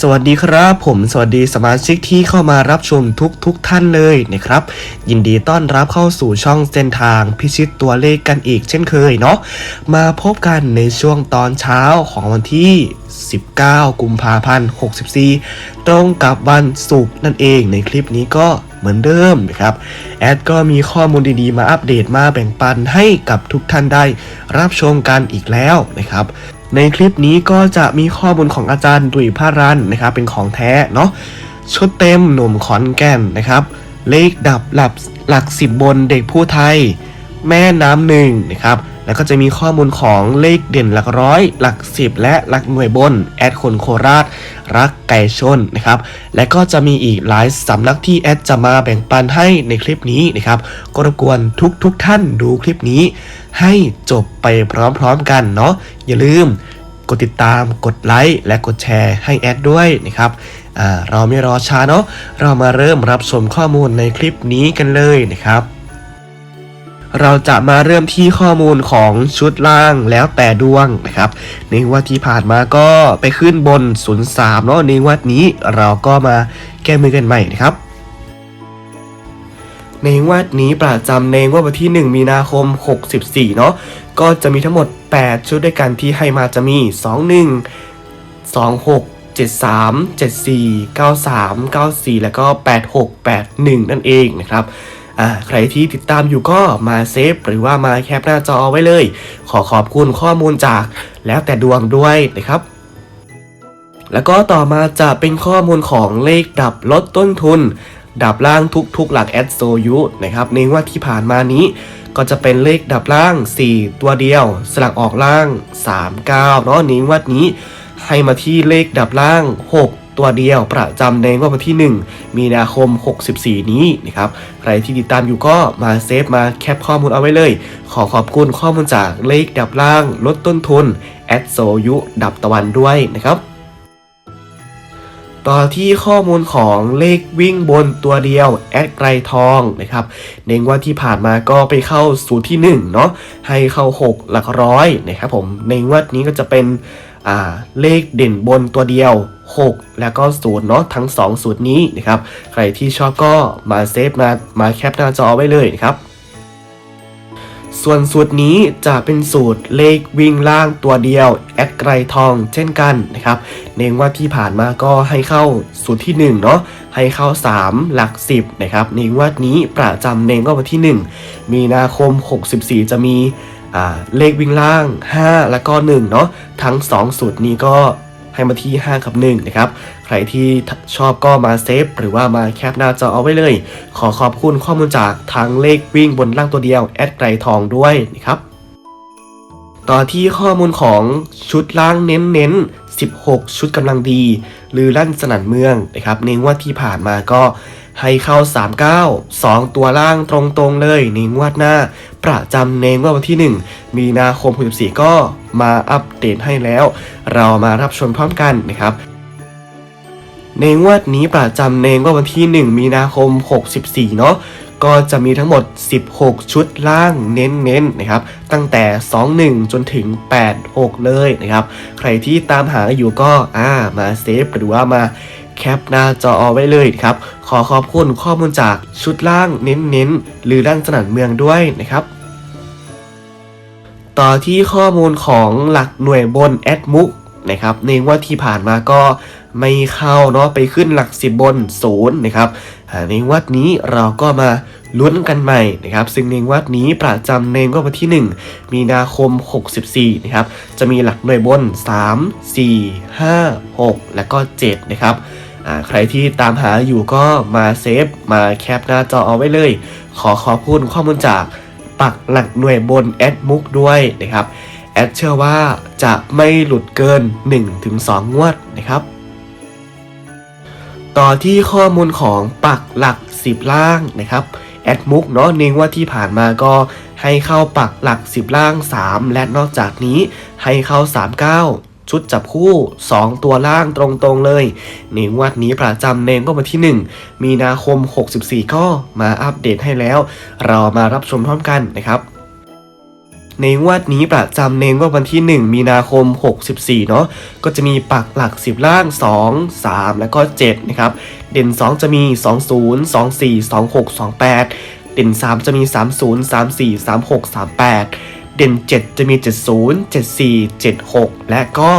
สวัสดีครับผมสวัสดีสมาชิกที่เข้ามารับชมทุกทุกๆท่านเลยนะครับ ยินดีต้อนรับเข้าสู่ช่องเส้นทางพิชิตตัวเลขกันอีกเช่นเคยเนาะมาพบกันในช่วงตอนเช้าของวันที่ 19 กุมภาพันธ์ 64 ตรงกับวันศุกร์นั่นเองในคลิปนี้ก็เหมือนเดิมนะครับแอดก็มีข้อมูลดีๆ มาอัปเดตมาแบ่งปันให้กับทุกท่านได้รับชมกันอีกแล้วนะครับ ในคลิปนี้ก็จะมีข้อมูลของอาจารย์ดุยพารันนะครับ เป็นของแท้เนาะชุดเต็มหนุ่มขอนแก่นนะครับ เลขดับหลับหลักสิบบนเด็กผู้ไทย แม่น้ำหนึ่งนะครับ แล้วก็จะมีข้อมูลของเลขเด่นหลักร้อย หลักสิบและหลักหน่วยบน แอดคนโคราช รักไก่ชนนะครับ และก็จะมีอีกหลายสำนักที่แอดจะมาแบ่งปันให้ในคลิปนี้นะครับ ก็รบกวนทุกทุกๆท่านดูคลิปนี้ ให้จบไปพร้อมๆกันเนาะ อย่าลืมกดติดตาม กดไลค์ และกดแชร์ให้แอดด้วยนะครับเราไม่รอช้าเนาะ เรามาเริ่มรับชมข้อมูลในคลิปนี้กันเลยนะครับ เราจะมาเริ่มที่ข้อมูลของชุดล่างแล้วแต่ดวงนะครับ ในวันที่ผ่านมาก็ไปขึ้นบน 03เนาะในวันนี้เราก็มาแก้มือกันใหม่นะครับ ในวดนี้ประจำในวันที่ 1 มีนาคม 64 เนาะก็จะมีทั้งหมด 8 ชุดด้วยกันที่ให้มาจะมี 21 26 73 74 93 94 แล้วก็ 86 81 นั่นเองนะครับ อ่าใครที่ติดตามอยู่ก็มาเซฟหรือว่ามาแคปหน้าจอไว้เลย ขอขอบคุณข้อมูลจากแล้วแต่ดวงด้วยนะครับแล้วก็ต่อมาจะเป็นข้อมูลของเลขดับลดต้นทุน ดับล่างทุกๆหลักแอดโซยุนะครับในว่าที่ผ่านมานี้ ก็จะเป็นเลขดับล่าง 4 ตัวเดียว สลักออกล่าง 3 9เนาะในงวัดนี้ ให้มาที่เลขดับล่าง 6 ตัวเดียวประจำในงวดวันที่ 1 มีนาคม 64 นี้นะครับ ใครที่ติดตามอยู่ก็มาเซฟมาแคปข้อมูลเอาไว้เลย ขอขอบคุณข้อมูลจากเลขดับล่าง ลดต้นทุน แอดโซยุดับตะวันด้วยนะครับต่อที่ข้อมูลของเลขวิ่งบนตัวเดียวแอดไกรทองนะครับในงวดที่ผ่านมาก็ไปเข้าสูตรที่1เนาะให้เข้า 6 หลักร้อยนะครับผมในงวดนี้ก็จะเป็น เลขเด่นบนตัวเดียว 6 แล้วก็0เนาะทั้ง 2 สูตรนี้นะครับ ใครที่ชอบก็มาเซฟมามาแคปหน้าจอไว้เลยนะครับ ส่วนสูตรนี้จะเป็นสูตรเลขวิ่งล่างตัวเดียว แอดไกรทองเช่นกันนะครับในงว่าที่ผ่านมาก็ให้เข้าสูตรที่1เนาะให้เข้า 3 หลัก 10นะครับในงวดนี้ประจำในงวดวันที่ 1 มีนาคม 64 จะมี เลขวิ่งล่าง 5 แล้วก็ 1 เนาะทั้ง 2 สูตรนี้ก็ให้มาที่ 5 กับ1นะครับ ใครที่ชอบก็มาเซฟหรือว่ามาแคปหน้าจอเอาไว้เลย ขอขอบคุณข้อมูลจากทางเลขวิ่งบนล่างตัวเดียว แอดไกรทองด้วยนะครับ ต่อที่ข้อมูลของชุดล่างเน้นๆ 16 ชุดกำลังดีหรือลั่นสนั่นเมืองนะครับในงวดที่ผ่านมาก็ให้เข้า 39 2 ตัวล่างตรงๆเลยในงวดหน้า ประจำในงวดวันที่ 1 มีนาคม64ก็มาอัปเดตให้แล้ว เรามารับชมพร้อมกันนะครับในงวดนี้ประจำในงวดวันที่ 1 มีนาคม 64 เนาะก็จะมีทั้งหมด 16 ชุดล่างเน้นๆนะครับ ตั้งแต่ 21 จนถึง 86 เลยนะครับ ใครที่ตามหาอยู่ก็อ่ามาเซฟหรือว่ามา แคปหน้าจอเอาไว้เลยครับ ขอขอบคุณข้อมูลจากชุดล่างเน้นๆ หรือด้านสนันเมืองด้วยนะครับต่อที่ข้อมูลของหลักหน่วยบนแอดมุกนะครับในงว่าที่ผ่านมาก็ไม่เข้าเนาะไปขึ้นหลักสิบบนศูนย์นะครับในวัดนี้เราก็มาลุ้นกันใหม่นะครับ ซึ่งในวัดนี้ประจำในงวดวันที่ 1 มีนาคม 64 นะครับ จะมีหลักหน่วยบน 3 4 5 6 และก็ 7 นะครับ ใครที่ตามหาอยู่ก็มาเซฟมาแคปหน้าจอเอาไว้เลย ขอขอบคุณข้อมูลจากปักหลักหน่วยบนแอดมุกด้วยนะครับแอดเชื่อว่าจะไม่หลุดเกิน 1-2 งวดนะครับ ต่อที่ข้อมูลของปักหลัก 10 ล่างนะครับแอดมุกเนาะเน้นว่าที่ผ่านมาก็ให้เข้าปักหลัก 10 ล่าง 3 และนอกจากนี้ให้เข้า 39 ชุดจับคู่ 2 ตัวล่างตรงๆเลยในงวัดนี้ประจำเนงก็วันที่ 1 มีนาคม 64 ก็มาอัปเดตให้แล้ว เรามารับชมพร้อมกันนะครับในงวดนี้ประจำเนงว่าวันที่ 1 มีนาคม 64 เนาะก็จะมีปักหลัก 10 ล่าง 2 3 แล้วก็ 7 นะครับ เด่น 2 จะมี 20 24 26 28 เด่น 3 จะมี 30 34 36 38 เด่น 7 จะมี 70 74 76 และก็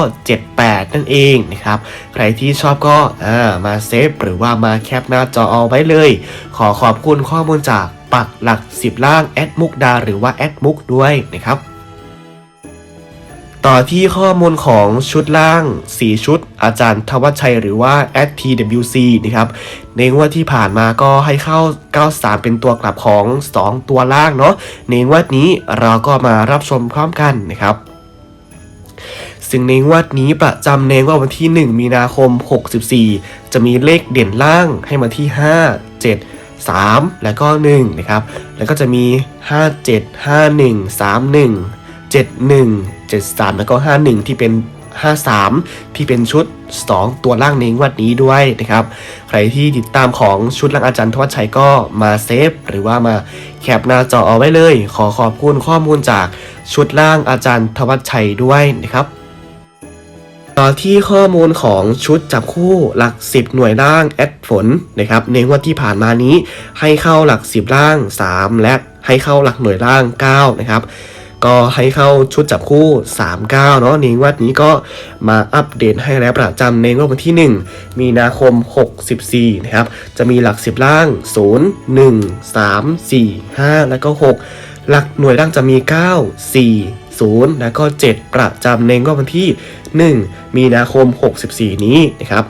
78 นั่นเองนะครับ ใครที่ชอบก็มาเซฟหรือว่ามาแคปหน้าจอเอาไว้เลย ขอขอบคุณข้อมูลจากปักหลัก 10 ล่างแอดมุกดาหรือว่าแอดมุกด้วยนะครับ ต่อที่ข้อมูลของชุดล่าง 4 ชุด อาจารย์ทวัชชัยหรือว่า TWC นะครับ ในงวดที่ผ่านมาก็ให้เข้า 93 เป็นตัวกลับของ 2 ตัวล่างเนาะ ในงวดนี้เราก็มารับชมพร้อมกันนะครับซึ่งในงวดนี้ประจำในงวดวันที่ 1 มีนาคม 64 จะมีเลขเด่นล่างให้มาที่ 5 7 3 แล้วก็ 1 นะครับ แล้วก็จะมี 5 7 5 1 3 1 71 73 แล้วก็ 51 ที่เป็น 53 ที่เป็นชุด 2 ตัวล่างในงวัดนี้ด้วยนะครับ ใครที่ติดตามของชุดล่างอาจารย์ทวัชชัยก็มาเซฟ หรือว่ามาแคปหน้าจอเอาไว้เลย ขอขอบคุณข้อมูลจากชุดล่างอาจารย์ทวัชชัยด้วยนะครับต่อที่ข้อมูลของชุดจับคู่หลัก 10 หน่วยล่างแอดฝนนะครับในงวดที่ผ่านมานี้ให้เข้าหลัก 10 ล่าง 3 และให้เข้าหลักหน่วยล่าง 9 นะครับ ก็ให้เข้าชุดจับคู่ 39 เนาะในงวดนี้ก็มาอัปเดตให้แล้วประจำในงวดวันที่ 1 มีนาคม 64 นะครับ จะมีหลัก 10 ล่าง 0 1 3 4 5 แล้วก็ 6 หลักหน่วยล่างจะมี 9 4 0 แล้วก็ 7 ประจำในงวดวันที่ 1 มีนาคม 64 นี้นะครับ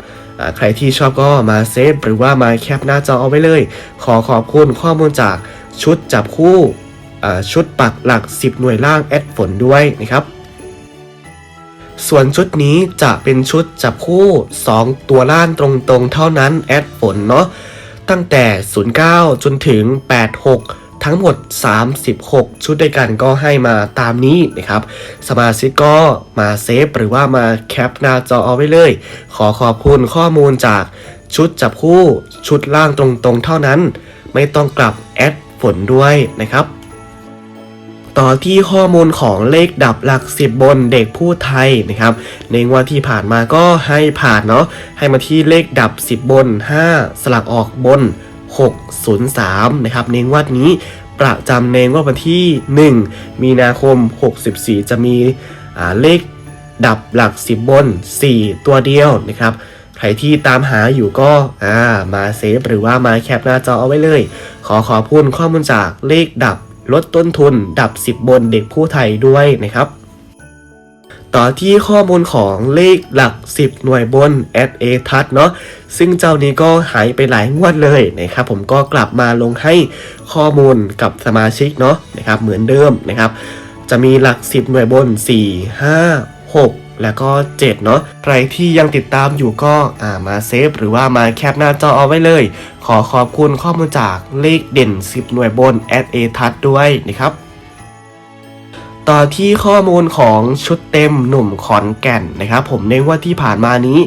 ใครที่ชอบก็มาเซฟหรือว่ามาแคปหน้าจอเอาไว้เลย ขอขอบคุณข้อมูลจากชุดจับคู่ ชุดปักหลัก 10 หน่วยล่างแอดฝนด้วยนะครับ ส่วนชุดนี้จะเป็นชุดจับคู่ 2 ตัวล่างตรงๆ เท่านั้นแอดฝนเนาะตั้งแต่ 09 จนถึง 86 ทั้งหมด 36 ชุดด้วยกันก็ให้มาตามนี้นะครับ สมาชิกก็มาเซฟหรือว่ามาแคปหน้าจอเอาไว้เลย ขอขอบคุณข้อมูลจากชุดจับคู่ ชุดล่างตรงๆ เท่านั้น ไม่ต้องกลับแอดฝนด้วยนะครับ ต่อที่ข้อมูลของเลขดับหลัก 10 บนเด็กผู้ไทยนะครับในงวดที่ผ่านมาก็ให้ผ่านเนาะให้มาที่เลขดับ 10 บน 5 สลักออกบน 603นะครับในงวดนี้ประจำในงวดวันที่ 1 มีนาคม 64 จะมีเลขดับหลัก 10 บน 4 ตัวเดียวนะครับใครที่ตามหาอยู่ก็ามาเซฟหรือว่ามาแคปหน้าจอเอาไว้เลย ขอขอบคุณข้อมูลจากเลขดับ ลดต้นทุนดับ 10 บนเด็กผู้ไทยด้วยนะครับ ต่อที่ข้อมูลของเลขหลัก 10 หน่วยบน a a ทัดเนาะซึ่งเจ้านี้ก็หายไปหลายงวดเลยนะครับผมก็กลับมาลงให้ข้อมูลกับสมาชิกเนาะนะครับเหมือนเดิมนะครับ จะมีหลัก 10 หน่วยบน 4 5 6 แล้วก็ 7 เนาะใครที่ยังติดตามอยู่ก็อ่ามาเซฟหรือว่ามาแคปหน้าจอเอาไว้เลย ขอขอบคุณข้อมูลจากเลขเด่น 10 หน่วยบน a ทัดด้วยนะครับ ต่อที่ข้อมูลของชุดเต็มหนุ่มขอนแก่นนะครับ ผมในว่าที่ผ่านมานี้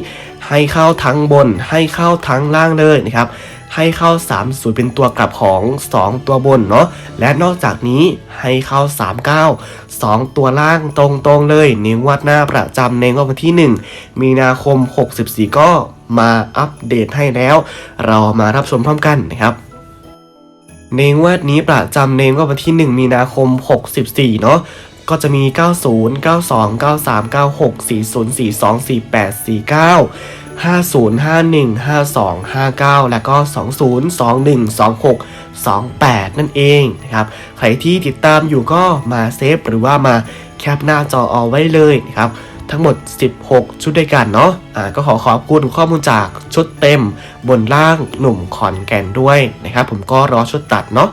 ให้เข้าทั้งบนให้เข้าทั้งล่างเลยนะครับ ให้เข้า3 0เป็นตัวกลับของ 2 ตัวบนเนาะและนอกจากนี้ให้เข้า 39 2 ตัวล่างตรงๆเลยในงวดหน้าประจำในงวดวันที่ 1 มีนาคม 64 ก็มาอัปเดตให้แล้ว เรามารับชมพร้อมกันนะครับในงวดนี้ประจำในงวดวันที่ 1 มีนาคม 64 เนาะก็จะมี 90 92 93 96 40 42 48 49 50 51 52 59 แล้วก็ 20 21 26 28 นั่นเองนะครับ ใครที่ติดตามอยู่ก็มาเซฟหรือว่ามาแคปหน้าจอเอาไว้เลยนะครับ ทั้งหมด 16 ชุดด้วยกันเนาะอ่าก็ขอขอบคุณข้อมูลจากชุดเต็มบนล่างหนุ่มขอนแก่นด้วยนะครับ ผมก็รอชุดตัดเนาะ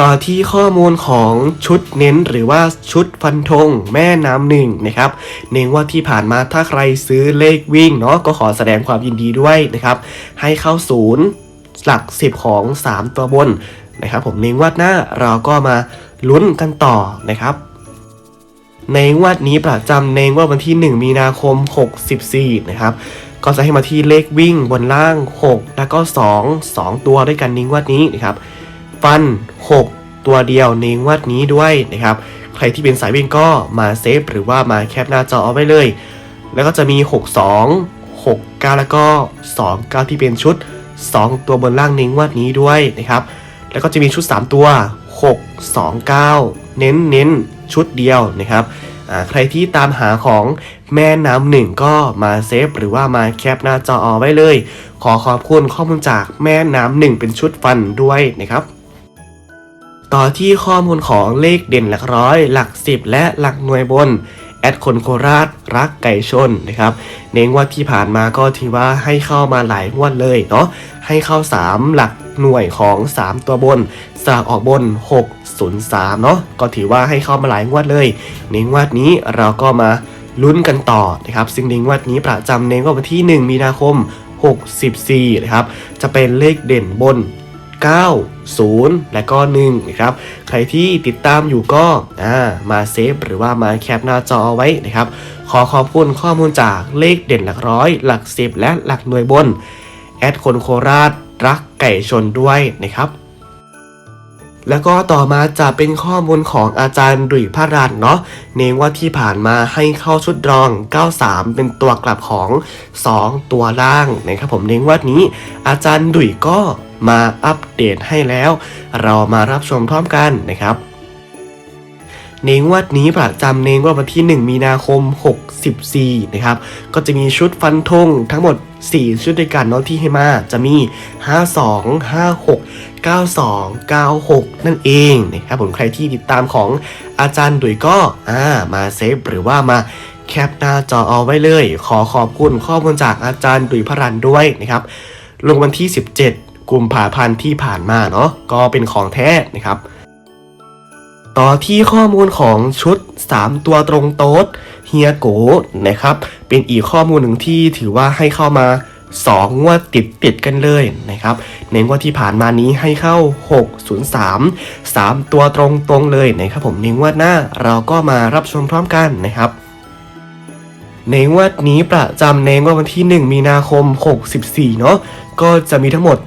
ต่อที่ข้อมูลของชุดเน้นหรือว่าชุดฟันธงแม่น้ำหนึ่งนะครับเน้นว่าที่ผ่านมาถ้าใครซื้อเลขวิ่งเนาะก็ขอแสดงความยินดีด้วยนะครับ ให้เข้าศูนย์หลัก 10 ของ 3 ตัวบนนะครับ ผมในงวดหน้าเราก็มาลุ้นกันต่อนะครับในงวดนี้ประจำในงวดวันที่ 1 มีนาคม 64 นะครับ ก็จะให้มาที่เลขวิ่งบนล่าง 6 แล้วก็ 2 2 ตัวด้วยกันในงวดนี้นะครับ ฟัน 6 ตัวเดียวในงวดนี้ด้วยนะครับ ใครที่เป็นสายวิ่งก็มาเซฟหรือว่ามาแคปหน้าจอเอาไว้เลย แล้วก็จะมี 62 69 แล้วก็ 29 ที่เป็นชุด 2 ตัวบนล่างในงวดนี้ด้วยนะครับ แล้วก็จะมีชุด 3 ตัว 6 2 9 เน้นเน้นชุดเดียวนะครับใครที่ตามหาของแม่น้ำหนึ่งก็มาเซฟหรือว่ามาแคปหน้าจอเอาไว้เลย ขอขอบคุณข้อมูลจากแม่น้ำหนึ่งเป็นชุดฟันด้วยนะครับ ต่อที่ข้อมูลของเลขเด่นหลักร้อย หลักสิบและหลักหน่วยบนแอดคนโคราชรักไก่ชนนะครับเน้นว่าที่ผ่านมาก็ถือว่าให้เข้ามาหลายงวดเลยเนาะให้เข้า 3 หลักหน่วยของ 3 ตัวบนสลากออกบน 603เนาะก็ถือว่าให้เข้ามาหลายงวดเลย ในงวดนี้เราก็มาลุ้นกันต่อนะครับซึ่งในงวดนี้ประจำในวดวันที่ 1 มีนาคม 64นะครับจะเป็นเลขเด่นบน 9 0 และก็1นะครับใครที่ติดตามอยู่ก็มาเซฟหรือว่ามาแคปหน้าจอเอาไว้นะครับ ขอขอบคุณข้อมูลจากเลขเด่นหลักร้อย หลักสิบและหลักหน่วยบน แอดคนโคราชรักไก่ชนด้วยนะครับ แล้วก็ต่อมาจะเป็นข้อมูลของอาจารย์ดุยพระรันเนาะเน้นว่าที่ผ่านมาให้เข้าชุดรอง 93 เป็นตัวกลับของ 2 ตัวล่างนะครับผมเน้นว่านี้ อาจารย์ดุยก็มาอัปเดตให้แล้ว เรามารับชมพร้อมกันนะครับ ในงวดนี้ประจำในงวดวันที่ 1 มีนาคม 64 นะครับ ก็จะมีชุดฟันธงทั้งหมด 4 ชุดด้วยกันเนาะที่ให้มาจะมี 52 56 92 96 นั่นเองนะครับผมใครที่ติดตามของอาจารย์ดุยก็อ่ามาเซฟหรือว่ามาแคปหน้าจอเอาไว้เลย ขอขอบคุณข้อมูลจากอาจารย์ดุยพรันด้วยนะครับ ลงวันที่ 17 กุมภาพันธ์ที่ผ่านมาเนาะก็เป็นของแท้นะครับ ต่อที่ข้อมูลของชุด 3 ตัวตรงโต๊ดเฮียโกนะครับ เป็นอีกข้อมูลหนึ่งที่ถือว่าให้เข้ามา 2 งวดติดติดกันเลยนะครับในงวดที่ผ่านมานี้ให้เข้า 603 3 ตัวตรงตรงเลยนะครับผมในงวดหน้าเราก็มารับชมพร้อมกันนะครับในงวดนี้ประจำในงวดวันที่ 1 มีนาคม 64 เนาะก็จะมีทั้งหมด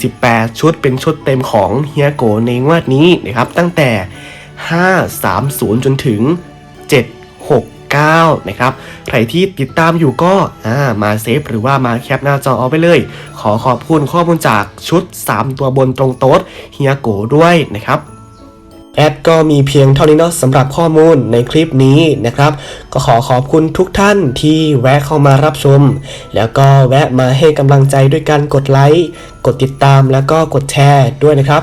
48 ชุดเป็นชุดเต็มของเฮียโกในงวดนี้นะครับ ตั้งแต่ 530 จนถึง 769 นะครับ ใครที่ติดตามอยู่ก็มาเซฟหรือว่ามาแคปหน้าจอเอาไปเลย ขอขอบคุณข้อมูลจากชุด 3 ตัวบนตรงโต๊ดเฮียโกด้วยนะครับแอดก็มีเพียงเท่านี้เนาะสำหรับข้อมูลในคลิปนี้นะครับ ก็ขอขอบคุณทุกท่านที่แวะเข้ามารับชม แล้วก็แวะมาให้กำลังใจด้วยการกดไลค์ กดติดตามแล้วก็กดแชร์ด้วยนะครับ